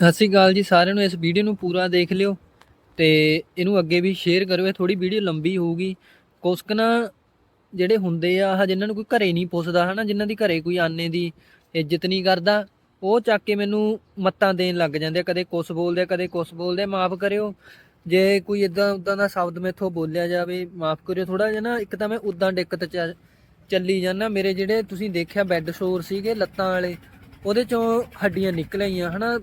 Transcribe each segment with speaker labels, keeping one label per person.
Speaker 1: ਸਤਿ ਸ਼੍ਰੀ ਅਕਾਲ ਜੀ, ਸਾਰਿਆਂ ਨੂੰ ਇਸ ਵੀਡੀਓ ਨੂੰ ਪੂਰਾ ਦੇਖ ਲਿਓ ਤੇ ਇਹਨੂੰ ਅੱਗੇ ਵੀ ਸ਼ੇਅਰ ਕਰਿਓ, ਇਹ ਥੋੜੀ ਵੀਡੀਓ ਲੰਬੀ ਹੋਊਗੀ। ਕੁਛ ਨਾ ਜਿਹੜੇ ਹੁੰਦੇ ਆ, ਆਹ ਜਿਨ੍ਹਾਂ ਨੂੰ ਕੋਈ ਘਰੇ ਨਹੀਂ ਪੁੱਛਦਾ, ਹਨਾ, ਜਿਨ੍ਹਾਂ ਦੀ ਘਰੇ ਕੋਈ ਆਨੇ ਦੀ ਇੱਜ਼ਤ ਨਹੀਂ ਕਰਦਾ, ਉਹ ਚੱਕ ਕੇ ਮੈਨੂੰ ਮੱਤਾਂ ਦੇਣ ਲੱਗ ਜਾਂਦੇ ਕਦੇ ਕੁਛ ਬੋਲਦੇ ਕਦੇ ਕੁਛ ਬੋਲਦੇ ਮਾਫ ਕਰਿਓ। ਜੇ ਕੋਈ ਇਦਾਂ ਉਦਾਂ ਦਾ ਸ਼ਬਦ ਮੇਥੋਂ ਬੋਲਿਆ ਜਾਵੇ, ਮਾਫ ਕਰਿਓ ਥੋੜਾ ਜਿਹਾ ਨਾ, ਇੱਕ ਤਾਂ ਮੈਂ ਉਦਾਂ ਦਿੱਕਤ ਚ ਚੱਲੀ ਜਾਂਦਾ, ਮੇਰੇ ਜਿਹੜੇ ਤੁਸੀਂ ਦੇਖਿਆ ਬੈੱਡ ਸ਼ੋਰ ਸੀਗੇ ਲੱਤਾਂ ਵਾਲੇ, ਉਹਦੇ ਚੋਂ ਹੱਡੀਆਂ ਨਿਕਲ ਆਈਆਂ, ਹਨਾ।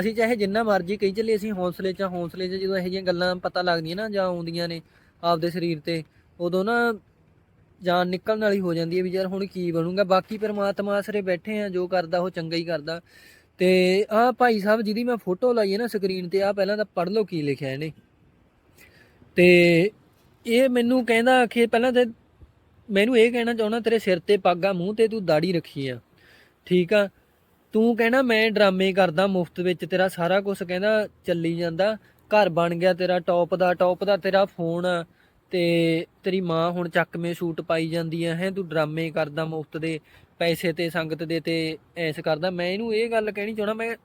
Speaker 1: ਅਸੀਂ ਚਾਹੇ ਜਿੰਨਾ ਮਰਜ਼ੀ ਕਹੀ ਚੱਲੇ ਅਸੀਂ ਹੌਸਲੇ 'ਚ ਹੌਸਲੇ 'ਚ ਜਦੋਂ ਇਹੋ ਜਿਹੀਆਂ ਗੱਲਾਂ ਪਤਾ ਲੱਗਦੀਆਂ ਨਾ ਜਾਂ ਆਉਂਦੀਆਂ ਨੇ ਆਪਦੇ ਸਰੀਰ ਤੇ, ਉਦੋਂ ਨਾ ਜਾਨ ਨਿਕਲਣ ਵਾਲੀ ਹੋ ਜਾਂਦੀ ਹੈ ਵੀ ਯਾਰ ਹੁਣ ਕੀ ਬਣੂਗਾ। ਬਾਕੀ ਪਰਮਾਤਮਾ ਆਸਰੇ ਬੈਠੇ ਆ, ਜੋ ਕਰਦਾ ਉਹ ਚੰਗਾ ਹੀ ਕਰਦਾ। ਤੇ ਆਹ ਭਾਈ ਸਾਹਿਬ ਜਿਹਦੀ ਮੈਂ ਫੋਟੋ ਲਾਈ ਹੈ ਨਾ ਸਕਰੀਨ ਤੇ, ਆ ਪਹਿਲਾਂ ਤਾਂ ਪੜ੍ਹ ਲਓ ਕੀ ਲਿਖਿਆ ਇਹਨੇ। ਤੇ ਇਹ ਮੈਨੂੰ ਕਹਿੰਦਾ ਕਿ ਪਹਿਲਾਂ ਤੇ ਮੈਨੂੰ ਇਹ ਕਹਿਣਾ ਚਾਹੁੰਦਾ, ਤੇਰੇ ਸਿਰ ਤੇ ਪੱਗ ਆ ਮੂੰਹ ਤੇ ਤੂੰ ਦਾੜੀ ਰੱਖੀ ਆ। ਠੀਕ ਆ? ਤੂੰ ਕਹਿਣਾ, ਮੈਂ ਡਰਾਮੇ ਕਰਦਾ ਮੁਫਤ ਵਿੱਚ, ਤੇਰਾ ਸਾਰਾ ਕੁਝ ਕਹਿੰਦਾ ਚੱਲੀ ਜਾਂਦਾ। ਘਰ ਬਣ ਗਿਆ ਤੇਰਾ, ਟੌਪ ਦਾ ਟੌਪ ਦਾ ਤੇਰਾ ਫੋਨ। ਆ ਤੇ ਤੇਰੀ ਮਾਂ ਹੁਣ ਚੱਕਵੇਂ ਸੂਟ ਪਾਈ ਜਾਂਦੀ ਆ, ਹੈ, ਤੂੰ ਡਰਾਮੇ ਕਰਦਾ ਮੁਫਤ ਦੇ, ਪੈਸੇ ਤੇ, ਸੰਗਤ ਦੇ ਤੇ, ਐਸ ਕਰਦਾ। ਮੈਂ ਇਹਨੂੰ ਇਹ ਗੱਲ ਕਹਿਣੀ ਚਾਹਣਾ ਮੈਂ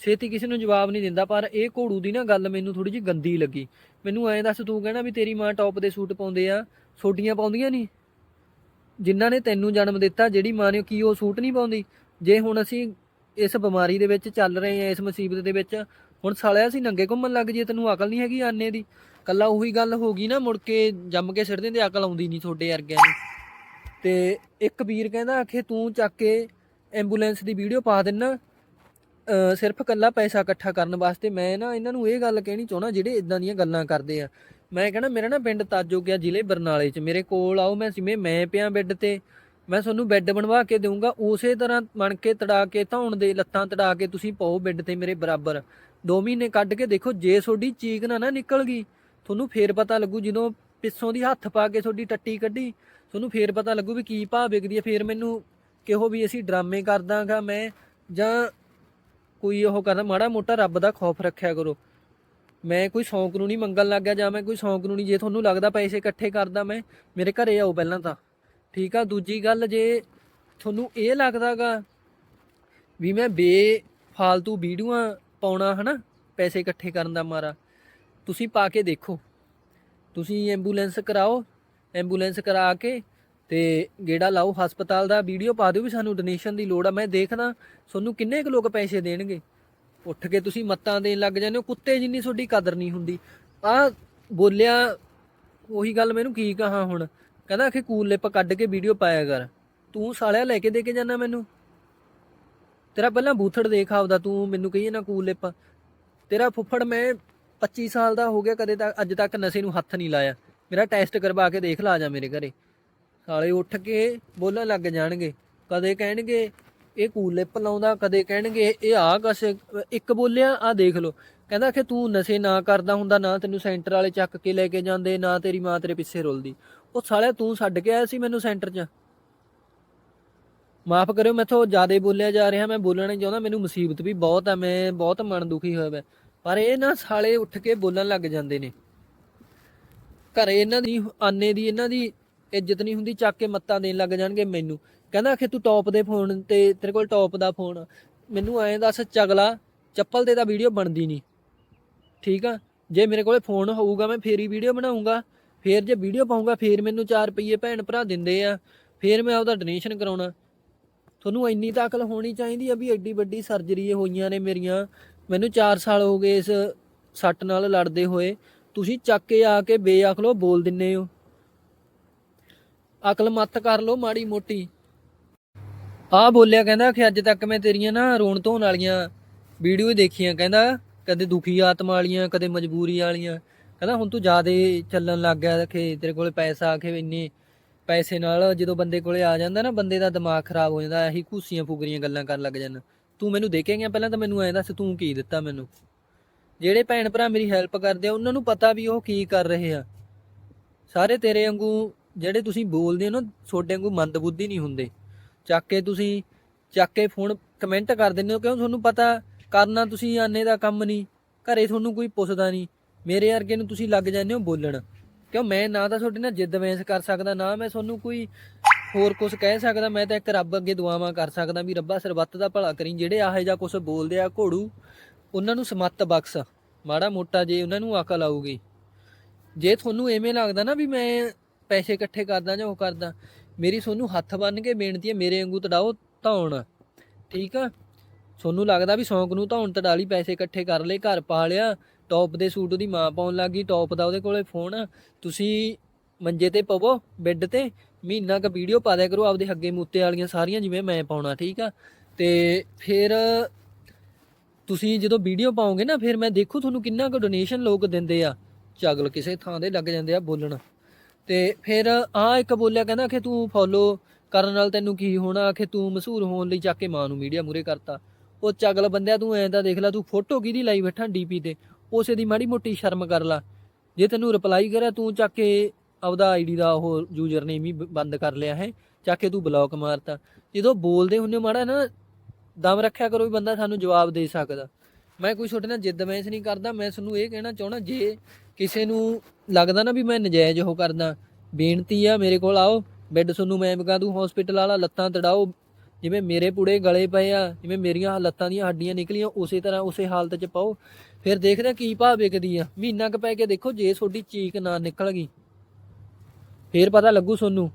Speaker 1: ਛੇਤੀ ਕਿਸੇ ਨੂੰ ਜਵਾਬ ਨਹੀਂ ਦਿੰਦਾ, ਪਰ ਇਹ ਘੋੜੂ ਦੀ ਨਾ ਗੱਲ ਮੈਨੂੰ ਥੋੜੀ ਜਿਹੀ ਗੰਦੀ ਲੱਗੀ। ਮੈਨੂੰ ਐਂ ਦੱਸ, ਤੂੰ ਕਹਿਣਾ ਵੀ ਤੇਰੀ ਮਾਂ ਟੌਪ ਦੇ ਸੂਟ ਪਾਉਂਦੇ ਆ ਛੋਟੀਆਂ ਪਾਉਂਦੀਆਂ ਨਹੀਂ? ਜਿਨ੍ਹਾਂ ਨੇ ਤੈਨੂੰ ਜਨਮ ਦਿੱਤਾ, ਜਿਹੜੀ ਮਾਂ ਨੇ ਕੀ ਉਹ ਸੂਟ ਨਹੀਂ ਪਾਉਂਦੀ? ਜੇ ਹੁਣ ਅਸੀਂ ਇਸ ਬਿਮਾਰੀ ਦੇ ਵਿੱਚ ਚੱਲ ਰਹੇ ਆ ਇਸ ਮੁਸੀਬਤ ਦੇ ਵਿੱਚ। ਹੁਣ ਸਾਲਿਆ ਅਸੀਂ ਨੰਗੇ ਘੁੰਮਣ ਲੱਗ ਜੇ ਤੈਨੂੰ ਅਕਲ ਨਹੀਂ ਹੈਗੀ ਆਨੇ ਦੀ। ਕੱਲਾ ਉਹੀ ਗੱਲ ਹੋ ਗਈ ਨਾ ਮੁੜ ਕੇ ਜੰਮ ਕੇ ਸਿਰ ਦਿੰਦੇ ਅਕਲ ਆਉਂਦੀ ਨਹੀਂ ਤੁਹਾਡੇ ਵਰਗਿਆਂ ਨੂੰ ਤੇ ਇੱਕ ਵੀਰ ਕਹਿੰਦਾ ਆਖੇ ਤੂੰ ਚੱਕ ਕੇ ਐਂਬੂਲੈਂਸ ਦੀ ਵੀਡੀਓ ਪਾ ਦੇਣਾ ਅ, ਸਿਰਫ ਕੱਲਾ ਪੈਸਾ ਇਕੱਠਾ ਕਰਨ ਵਾਸਤੇ ਮੈਂ ਨਾ ਇਹਨਾਂ ਨੂੰ ਇਹ ਗੱਲ ਕਹਿਣੀ ਚਾਹਣਾ ਜਿਹੜੇ ਇਦਾਂ ਦੀਆਂ ਗੱਲਾਂ ਕਰਦੇ ਆ। ਮੈਂ ਕਹਿੰਦਾ ਮੇਰਾ ਨਾ ਪਿੰਡ ਤਾਜੋ ਗਿਆ ਜ਼ਿਲ੍ਹੇ ਬਰਨਾਲੇ 'ਚ। ਮੇਰੇ ਕੋਲ ਆਓ ਮੈਂ ਜਿਵੇਂ ਮੈਂ ਪਿਆ ਬੈੱਡ ਤੇ। ਮੈਂ ਤੁਹਾਨੂੰ ਬੈੱਡ ਬਣਵਾ ਕੇ ਦੇਵਾਂਗਾ ਉਸੇ ਤਰ੍ਹਾਂ ਬਣ ਕੇ ਤੜਾ ਕੇ, ਧੌਣ ਦੇ ਲੱਤਾਂ ਤੜਾ ਕੇ ਤੁਸੀਂ ਪਾਓ ਬੈੱਡ ਤੇ ਮੇਰੇ ਬਰਾਬਰ। 2 ਮਹੀਨੇ ਕੱਢ ਕੇ ਦੇਖੋ, ਜੇ ਤੁਹਾਡੀ ਚੀਕ ਨਾ ਨਾ ਨਿਕਲ ਗਈ, ਤੁਹਾਨੂੰ ਫੇਰ ਪਤਾ ਲੱਗੂ ਜਦੋਂ ਪਿੱਛੋਂ ਦੀ ਹੱਥ ਪਾ ਕੇ ਤੁਹਾਡੀ ਟੱਟੀ ਕੱਢੀ, ਤੁਹਾਨੂੰ ਫੇਰ ਪਤਾ ਲੱਗੂ ਵੀ ਕੀ ਭਾਅ ਵਿਕਦੀ ਹੈ। ਫੇਰ ਮੈਨੂੰ ਕਿਹੋ ਵੀ ਅਸੀਂ ਡਰਾਮੇ ਕਰਦਾਗਾ ਮੈਂ, ਜਾਂ ਕੋਈ ਉਹ ਕਰਦਾ, ਮਾੜਾ ਮੋਟਾ ਰੱਬ ਦਾ ਖੌਫ ਰੱਖਿਆ ਕਰੋ। ਮੈਂ ਕੋਈ ਸ਼ੌਂਕ ਨੂੰ ਨਹੀਂ ਮੰਗਣ ਲੱਗ ਗਿਆ, ਜਾਂ ਮੈਂ ਕੋਈ ਸ਼ੌਂਕ ਨੂੰ ਨਹੀਂ, ਜੇ ਤੁਹਾਨੂੰ ਲੱਗਦਾ ਪੈਸੇ ਇਕੱਠੇ ਕਰਦਾ ਮੈਂ, ਮੇਰੇ ਘਰੇ ਆਓ ਪਹਿਲਾਂ ਤਾਂ। ਠੀਕ ਆ, ਦੂਜੀ ਗੱਲ ਜੇ ਤੁਹਾਨੂੰ ਇਹ ਲੱਗਦਾਗਾ ਵੀ ਮੈਂ ਬੇ ਫਾਲਤੂ ਵੀਡੀਓਆਂ ਪਾਉਣਾ ਹਨਾ, ਪੈਸੇ ਇਕੱਠੇ ਕਰਨ ਦਾ ਮਾਰਾ, ਤੁਸੀਂ ਪਾ ਕੇ ਦੇਖੋ। ਤੁਸੀਂ ਐਂਬੂਲੈਂਸ ਕਰਾਓ, ਐਂਬੂਲੈਂਸ ਕਰਾ ਕੇ ਤੇ ਗੇੜਾ ਲਾਓ, ਹਸਪਤਾਲ ਦਾ ਵੀਡੀਓ ਪਾ ਦਿਓ ਵੀ ਸਾਨੂੰ ਡੋਨੇਸ਼ਨ ਦੀ ਲੋੜ ਆ। ਮੈਂ ਦੇਖਦਾ, ਤੁਹਾਨੂੰ ਕਿੰਨੇ ਕੁ ਲੋਕ ਪੈਸੇ ਦੇਣਗੇ? ਉੱਠ ਕੇ ਤੁਸੀਂ ਮੱਤਾਂ ਦੇਣ ਲੱਗ ਜਾਂਦੇ ਹੋ, ਕੁੱਤੇ ਜਿੰਨੀ ਤੁਹਾਡੀ ਕਦਰ ਨਹੀਂ ਹੁੰਦੀ। ਆ ਬੋਲਿਆ, ਉਹੀ ਗੱਲ ਮੈਨੂੰ ਕੀ ਕਹਾ ਹੁਣ? ਕਹਿੰਦਾ ਆਖੇ ਕੂਲ ਲਿਪ ਕੱਢ ਕੇ ਵੀਡੀਓ ਪਾਇਆ ਕਰ। ਤੂੰ ਸਾਲਿਆ ਲੈ ਕੇ ਦੇ ਕੇ ਜਾਣਾ ਮੈਨੂੰ? ਤੇਰਾ ਪਹਿਲਾਂ ਬੂਥੜ ਦੇਖ ਆਪਦਾ, ਤੂੰ ਮੈਨੂੰ ਕਹੀਏ ਨਾ ਕੂਲ ਲਿਪ। ਤੇਰਾ ਫੁੱਫੜ ਮੈਂ 25 ਸਾਲ ਦਾ ਹੋ ਗਿਆ, ਕਦੇ ਤੱਕ ਅੱਜ ਤੱਕ ਨਸ਼ੇ ਨੂੰ ਹੱਥ ਨਹੀਂ ਲਾਇਆ। ਮੇਰਾ ਟੈਸਟ ਕਰਵਾ ਕੇ ਦੇਖ ਲਾ ਜਾ ਮੇਰੇ ਘਰੇ। ਸਾਲੇ ਉੱਠ ਕੇ ਬੋਲਣ ਲੱਗ ਜਾਣਗੇ, ਕਦੇ ਕਹਿਣਗੇ, ਇਹ ਕੂਲ ਲਿਪ ਲਾਉਂਦਾ, ਕਦੇ ਕਹਿਣਗੇ, ਇਹ ਆ ਕਸ, ਇੱਕ ਬੋਲਿਆ ਆ ਦੇਖ ਲੋ ਕਹਿੰਦਾ ਕਿ ਤੂੰ ਨਸ਼ੇ ਨਾ ਕਰਦਾ ਹੁੰਦਾ, ਨਾ ਤੈਨੂੰ ਸੈਂਟਰ ਵਾਲੇ ਚੱਕ ਕੇ ਲੈ ਕੇ ਜਾਂਦੇ, ਨਾ ਤੇਰੀ ਮਾਂ ਤੇਰੇ ਪਿੱਛੇ ਰੁਲਦੀ। ਉਹ ਸਾਲਿਆ ਤੂੰ ਛੱਡ ਕੇ ਆਇਆ ਸੀ ਮੈਨੂੰ ਸੈਂਟਰ 'ਚ। ਮਾਫ ਕਰਿਓ ਮੈਥੋਂ ਜ਼ਿਆਦਾ ਬੋਲਿਆ ਜਾ ਰਿਹਾ, ਮੈਂ ਬੋਲਣਾ ਨਹੀਂ ਚਾਹੁੰਦਾ, ਮੈਨੂੰ ਮੁਸੀਬਤ ਵੀ ਬਹੁਤ ਆ, ਮੈਂ ਬਹੁਤ ਮਨ ਦੁਖੀ ਹੋਇਆ ਵਾ ਪਰ ਇਹ ਨਾ ਸਾਲੇ ਉੱਠ ਕੇ ਬੋਲਣ ਲੱਗ ਜਾਂਦੇ ਨੇ। ਘਰੇ ਇਹਨਾਂ ਦੀ, ਆਨੇ ਦੀ, ਇਹਨਾਂ ਦੀ ਇੱਜ਼ਤ ਨਹੀਂ ਹੁੰਦੀ, ਚੱਕ ਕੇ ਮੱਤਾਂ ਦੇਣ ਲੱਗ ਜਾਣਗੇ ਮੈਨੂੰ। ਕਹਿੰਦਾ ਕਿ ਤੂੰ ਟੌਪ ਦੇ ਫੋਨ ਤੇ, ਤੇਰੇ ਕੋਲ ਟੌਪ ਦਾ ਫੋਨ ਮੈਨੂੰ ਐਂ ਦੱਸ, ਚਗਲਾ, ਚੱਪਲ ਤੇ ਤਾਂ ਵੀਡੀਓ ਬਣਦੀ ਨਹੀਂ। ਠੀਕ ਆ? ਜੇ ਮੇਰੇ ਕੋਲੇ ਫੋਨ ਹੋਊਗਾ, ਮੈਂ ਫੇਰ ਹੀ ਵੀਡੀਓ ਬਣਾਉਂਗਾ ਫੇਰ ਜੇ ਵੀਡੀਓ ਪਾਉਂਗਾ, ਫੇਰ ਮੈਨੂੰ 4 ਰੁਪਏ ਭੈਣ ਭਰਾ ਦਿੰਦੇ ਆ। ਫੇਰ ਮੈਂ ਆਪਦਾ ਡੋਨੇਸ਼ਨ ਕਰਾਉਣਾ। ਤੁਹਾਨੂੰ ਇੰਨੀ ਤਾਂ ਅਕਲ ਹੋਣੀ ਚਾਹੀਦੀ ਆ ਵੀ ਐਡੀ ਵੱਡੀ ਸਰਜਰੀ ਹੋਈਆਂ ਨੇ ਮੇਰੀਆਂ। ਮੈਨੂੰ 4 ਸਾਲ ਹੋ ਗਏ ਇਸ ਸੱਟ ਨਾਲ ਲੜਦੇ ਹੋਏ। ਤੁਸੀਂ ਚੱਕ ਕੇ ਆ ਕੇ ਬੇਅਕਲੋ ਬੋਲ ਦਿੰਨੇ ਹੋ। ਅਕਲ ਮੱਤ ਕਰ ਲੋ ਮਾੜੀ ਮੋਟੀ। ਆ ਬੋਲਿਆ ਕਹਿੰਦਾ ਕਿ ਅੱਜ ਤੱਕ ਮੈਂ ਤੇਰੀਆਂ ਨਾ ਰੋਣ ਧੋਣ ਵਾਲੀਆਂ ਵੀਡੀਓ ਦੇਖੀਆਂ। ਕਹਿੰਦਾ ਕਦੇ ਦੁਖੀ ਆਤਮਾ ਵਾਲੀਆਂ, ਕਦੇ ਮਜਬੂਰੀ ਵਾਲੀਆਂ। ਕਹਿੰਦਾ ਹੁਣ ਤੂੰ ਜ਼ਿਆਦੇ ਚੱਲਣ ਲੱਗ ਗਿਆ ਕਿ ਤੇਰੇ ਕੋਲ ਪੈਸਾ ਆ ਕੇ ਇੰਨੇ ਪੈਸੇ ਨਾਲ ਜਦੋਂ ਬੰਦੇ ਕੋਲੇ ਆ ਜਾਂਦਾ ਨਾ, ਬੰਦੇ ਦਾ ਦਿਮਾਗ ਖਰਾਬ ਹੋ ਜਾਂਦਾ, ਇਹੀ ਘੂਸੀਆਂ ਫੁਗਰੀਆਂ ਗੱਲਾਂ ਕਰਨ ਲੱਗ ਜਾਂਦਾ ਤੂੰ ਮੈਨੂੰ ਦੇਖੇਂਗਾ ਪਹਿਲਾਂ ਤਾਂ ਮੈਨੂੰ ਐਂ ਦੱਸ, ਤੂੰ ਕੀ ਦਿੱਤਾ ਮੈਨੂੰ? ਜਿਹੜੇ ਭੈਣ ਭਰਾ ਮੇਰੀ ਹੈਲਪ ਕਰਦੇ ਆ, ਉਹਨਾਂ ਨੂੰ ਪਤਾ ਵੀ ਉਹ ਕੀ ਕਰ ਰਹੇ ਆ। ਸਾਰੇ ਤੇਰੇ ਵਾਂਗੂ, ਜਿਹੜੇ ਤੁਸੀਂ ਬੋਲਦੇ ਹੋ ਨਾ ਛੋਡੇ ਵਾਂਗੂ ਮੰਦਬੁੱਧੀ ਨਹੀਂ ਹੁੰਦੇ। ਚੱਕ ਕੇ ਤੁਸੀਂ, ਚੱਕ ਕੇ ਫੋਨ ਕਮੈਂਟ ਕਰ ਦਿੰਦੇ ਹੋ, ਕਿਉਂ? ਤੁਹਾਨੂੰ ਪਤਾ ਕਰਨਾ ਤੁਸੀਂ ਆਨੇ ਦਾ ਕੰਮ ਨਹੀਂ। ਘਰੇ ਤੁਹਾਨੂੰ ਕੋਈ ਪੁੱਛਦਾ ਨਹੀਂ। ਮੇਰੇ ਵਰਗੇ ਨੂੰ ਤੁਸੀਂ ਲੱਗ ਜਾਂਦੇ ਹੋ ਬੋਲਣ। ਕਿਉਂ? ਮੈਂ ਨਾ ਤਾਂ ਤੁਹਾਡੇ ਨਾਲ ਜਿੱਦ ਵੈਂਸ ਕਰ ਸਕਦਾ, ਨਾ ਮੈਂ ਤੁਹਾਨੂੰ ਕੋਈ ਹੋਰ ਕੁਝ ਕਹਿ ਸਕਦਾ। ਮੈਂ ਤਾਂ ਇੱਕ ਰੱਬ ਅੱਗੇ ਦੁਆਵਾਂ ਕਰ ਸਕਦਾ ਵੀ ਰੱਬਾ ਸਰਬੱਤ ਦਾ ਭਲਾ ਕਰੀ, ਜਿਹੜੇ ਆਹੇ ਜਾਂ ਕੁਝ ਬੋਲਦੇ ਆ ਘੋੜੂ, ਉਹਨਾਂ ਨੂੰ ਸਮੱਤ ਬਖਸ਼। ਮਾੜਾ ਮੋਟਾ ਜੇ ਉਹਨਾਂ ਨੂੰ ਅਕਲ ਆਊਗੀ। ਜੇ ਤੁਹਾਨੂੰ ਐਵੇਂ ਲੱਗਦਾ ਨਾ ਵੀ ਮੈਂ ਪੈਸੇ ਇਕੱਠੇ ਕਰਦਾ ਜਾਂ ਉਹ ਕਰਦਾ, ਮੇਰੀ ਤੁਹਾਨੂੰ ਹੱਥ ਬੰਨ ਕੇ ਬੇਨਤੀ ਹੈ, ਮੇਰੇ ਵਾਂਗੂ ਤੜਾਓ ਧੌਣ। ਠੀਕ ਆ? ਤੁਹਾਨੂੰ ਲੱਗਦਾ ਵੀ ਸ਼ੌਂਕ ਨੂੰ ਧੌਣ, ਤੜਾਲੀ ਪੈਸੇ ਇਕੱਠੇ ਕਰ ਲਏ, ਘਰ ਪਾ ਲਿਆ ਟੌਪ ਦੇ ਸੂਟ ਉਹਦੀ ਮਾਂ ਪਾਉਣ ਲੱਗੀ ਟੌਪ ਦਾ ਉਹਦੇ ਕੋਲੇ ਫੋਨ ਆ ਤੁਸੀਂ ਮੰਜੇ ਤੇ ਪਵੋ ਬੈੱਡ ਤੇ, ਮਹੀਨਾ ਕ ਵੀਡੀਓ ਪਾ ਦਿਆ ਕਰੋ ਆਪਦੇ ਹੱਗੇ ਮੂਤੇ ਵਾਲੀਆਂ ਸਾਰੀਆਂ, ਜਿਵੇਂ ਮੈਂ ਪਾਉਣਾ, ਠੀਕ ਆ? ਤੇ ਫਿਰ ਤੁਸੀਂ ਜਦੋਂ ਵੀਡੀਓ ਪਾਓਗੇ ਨਾ, ਫਿਰ ਮੈਂ ਦੇਖੂ ਤੁਹਾਨੂੰ ਕਿੰਨਾ ਕੁ ਡੋਨੇਸ਼ਨ ਲੋਕ ਦਿੰਦੇ ਆ। ਚਗਲ ਕਿਸੇ ਥਾਂ ਦੇ ਲੱਗ ਜਾਂਦੇ ਆ ਬੋਲਣ। ਤੇ ਫਿਰ ਆ ਇੱਕ ਬੋਲਿਆ ਕਹਿੰਦਾ ਕਿ ਤੂੰ ਫੋਲੋ ਕਰਨ ਨਾਲ ਤੈਨੂੰ ਕੀ ਹੋਣਾ, ਕਿ ਤੂੰ ਮਸ਼ਹੂਰ ਹੋਣ ਲਈ ਚੱਕ ਕੇ ਮਾਂ ਨੂੰ ਮੀਡੀਆ ਮੂਰੇ ਕਰਤਾ। ਉਹ ਚਗਲ ਬੰਦਿਆ, ਤੂੰ ਐਂ ਤਾਂ ਦੇਖ ਲੈ, ਤੂੰ ਫੋਟੋ ਕਿਹਦੀ ਲਾਈ ਬੈਠਾ ਡੀਪੀ ਤੇ? ਉਸੇ ਦੀ ਮਾੜੀ ਮੋਟੀ ਸ਼ਰਮ ਕਰ ਲਾ। ਜੇ ਤੈਨੂੰ ਰਿਪਲਾਈ ਕਰਿਆ, ਤੂੰ ਚੱਕ ਕੇ ਆਪਦਾ ਆਈਡੀ ਦਾ ਉਹ ਯੂਜ਼ਰ ਨੇਮ ਹੀ ਬੰਦ ਕਰ ਲਿਆ ਹੈ। ਚੱਕ ਕੇ ਤੂੰ ਬਲੌਕ ਮਾਰਤਾ। ਜਦੋਂ ਬੋਲਦੇ ਹੁੰਦੇ ਹੋ ਮਾੜਾ ਨਾ, ਦਮ ਰੱਖਿਆ ਕਰੋ ਵੀ ਬੰਦਾ ਸਾਨੂੰ ਜਵਾਬ ਦੇ ਸਕਦਾ। ਮੈਂ ਕੋਈ ਛੋਟੇ ਨਾਲ ਜਿੱਦ ਮੈਸ ਨਹੀਂ ਕਰਦਾ। ਮੈਂ ਤੁਹਾਨੂੰ ਇਹ ਕਹਿਣਾ ਚਾਹਣਾ ਜੇ ਕਿਸੇ ਨੂੰ ਲੱਗਦਾ ਨਾ ਵੀ ਮੈਂ ਨਜਾਇਜ਼ ਉਹ ਕਰਦਾ, ਬੇਨਤੀ ਆ ਮੇਰੇ ਕੋਲ ਆਓ। ਬੈੱਡ ਤੁਹਾਨੂੰ ਮੈਂ ਵਿਕਾ ਦੂੰ ਹਸਪੀਟਲ ਵਾਲਾ, ਲੱਤਾਂ ਤੜਾਓ ਜਿਵੇਂ ਮੇਰੇ ਪੁੜੇ ਗਲੇ ਪਏ ਆ, ਜਿਵੇਂ ਮੇਰੀਆਂ ਲੱਤਾਂ ਦੀਆਂ ਹੱਡੀਆਂ ਨਿਕਲੀਆਂ, ਉਸੇ ਤਰ੍ਹਾਂ ਉਸੇ ਹਾਲਤ 'ਚ ਪਾਓ। ਫਿਰ ਦੇਖਦੇ ਆ ਕੀ ਭਾਅ ਵਿਕਦੀ ਆ। ਮਹੀਨਾ ਕ ਪੈ ਕੇ ਦੇਖੋ, ਜੇ ਤੁਹਾਡੀ ਚੀਕ ਨਾ ਨਿਕਲ ਗਈ, ਫੇਰ ਪਤਾ ਲੱਗੂ ਤੁਹਾਨੂੰ।